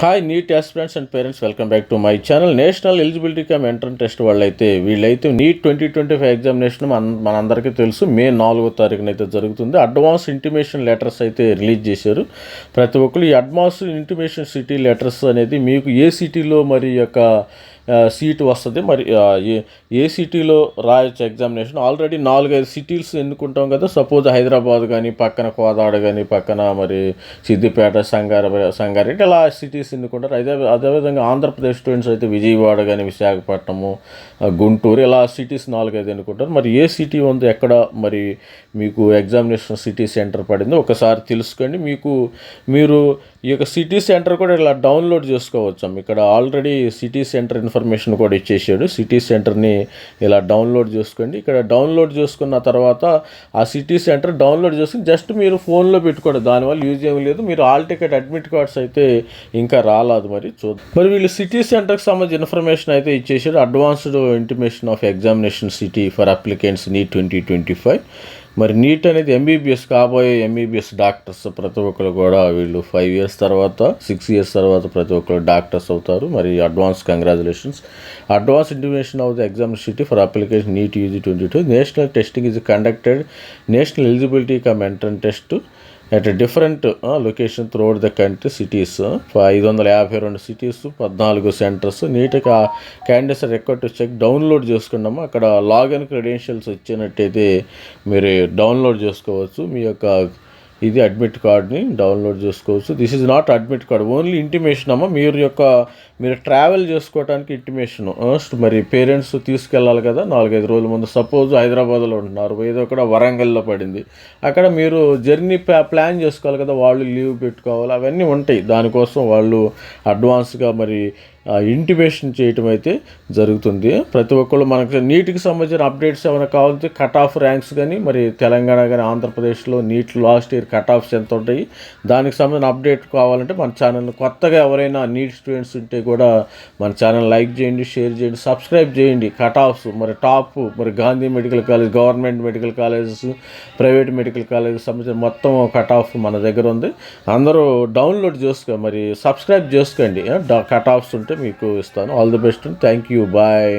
Hi NEET aspirants and parents welcome back to my channel national eligibility cum entrance test వాళ్ళైతే వీళ్ళైతే NEET twenty twenty five examination మన మనందరికీ తెలుసు. May నాలుగో తారీఖున అయితే జరుగుతుంది. అడ్వాన్స్ ఇంటిమేషన్ లెటర్స్ అయితే రిలీజ్ చేశారు. ప్రతి ఒక్కరు ఈ అడ్వాన్స్ ఇంటిమేషన్ సిటీ లెటర్స్ అనేది మీకు ఏ సిటీలో మరి యొక్క సీటు వస్తుంది. మరి ఏ ఏ సిటీలో రాయొచ్చు ఎగ్జామినేషన్? ఆల్రెడీ నాలుగైదు సిటీస్ ఎన్నుకుంటాం కదా. సపోజ్ హైదరాబాద్ కానీ పక్కన కోదాడ కానీ పక్కన మరి సిద్దిపేట సంగార సంగారెడ్డి ఇలా సిటీస్ ఎన్నుకుంటారు. అదే అదేవిధంగా ఆంధ్రప్రదేశ్ స్టూడెంట్స్ అయితే విజయవాడ కానీ విశాఖపట్నము గుంటూరు ఇలా సిటీస్ నాలుగైదు ఎన్నుకుంటారు. మరి ఏ సిటీ ఉంది? ఎక్కడ మరి మీకు ఎగ్జామినేషన్ సిటీ సెంటర్ పడిందో ఒకసారి తెలుసుకోండి. మీకు మీరు ఈ యొక్క సిటీ సెంటర్ కూడా ఇలా డౌన్లోడ్ చేసుకోవచ్చు. ఇక్కడ ఆల్రెడీ సిటీ సెంటర్ ఇన్ఫర్మేషన్ కూడా ఇచ్చేసాడు. సిటీ సెంటర్ని ఇలా డౌన్లోడ్ చేసుకోండి. ఇక్కడ డౌన్లోడ్ చేసుకున్న తర్వాత ఆ సిటీ సెంటర్ డౌన్లోడ్ చేసుకుని జస్ట్ మీరు ఫోన్లో పెట్టుకోండి. దానివల్ల యూజ్ ఏమీ లేదు. మీరు ఆల్ టికెట్ అడ్మిట్ కార్డ్స్ అయితే ఇంకా రాలేదు మరి. చూద్దాం మరి వీళ్ళు సిటీ సెంటర్కి సంబంధించిన ఇన్ఫర్మేషన్ అయితే ఇచ్చేసాడు. Advanced intimation of examination city for applicants NEET twenty twenty five మరి నీట్ అనేది ఎంబీబీఎస్ కాబోయే ఎంబీబీఎస్ డాక్టర్స్ ప్రతి ఒక్కరు కూడా వీళ్ళు ఫైవ్ ఇయర్స్ తర్వాత సిక్స్ ఇయర్స్ తర్వాత ప్రతి ఒక్కరు డాక్టర్స్ అవుతారు. మరి advance congratulations advance intimation of the exam city for application NEET UG twenty two national testing is conducted national eligibility cum entrance test at different location throughout the country cities ఐదు వందల యాభై రెండు cities పద్నాలుగు centres నీట్గా candidates record check download చేసుకున్నాము. అక్కడ login credentials ఇచ్చినట్టయితే మీరు డౌన్లోడ్ చేసుకోవచ్చు. మీ యొక్క ఇది అడ్మిట్ కార్డ్ని డౌన్లోడ్ చేసుకోవచ్చు. This is not admit card only intimation అమ్మ. మీరు యొక్క మీరు ట్రావెల్ చేసుకోవడానికి ఇంటిమేషన్ మరి పేరెంట్స్ తీసుకెళ్ళాలి కదా నాలుగైదు రోజుల ముందు. సపోజ్ హైదరాబాద్లో ఉంటున్నారు ఏదో కూడా వరంగల్లో పడింది. అక్కడ మీరు జర్నీ ప్లాన్ చేసుకోవాలి కదా వాళ్ళు లీవ్ పెట్టుకోవాలి అవన్నీ ఉంటాయి. దానికోసం వాళ్ళు అడ్వాన్స్గా మరి ఇంటిమేషన్ చేయటం అయితే జరుగుతుంది. ప్రతి ఒక్కళ్ళు మనకు నీటికి సంబంధించిన అప్డేట్స్ ఏమైనా కావాలంటే కట్ ఆఫ్ ర్యాంక్స్ కానీ మరి తెలంగాణ కానీ ఆంధ్రప్రదేశ్లో NEET last year cut offs ఎంత ఉంటాయి దానికి సంబంధించిన అప్డేట్ కావాలంటే మన ఛానల్ కొత్తగా ఎవరైనా నీట్ స్టూడెంట్స్ ఉంటే కూడా మన ఛానల్ లైక్ చేయండి షేర్ చేయండి సబ్స్క్రైబ్ చేయండి. కట్ ఆఫ్స్ మరి టాప్ మరి Gandhi medical college government medical colleges private medical colleges సంబంధించిన మొత్తం కట్ ఆఫ్ మన దగ్గర ఉంది. అందరూ డౌన్లోడ్ చేసుకో మరి సబ్స్క్రైబ్ చేసుకోండి. కట్ ఆఫ్స్ ఉంటే మీకు ఇస్తాను. All the best thank you bye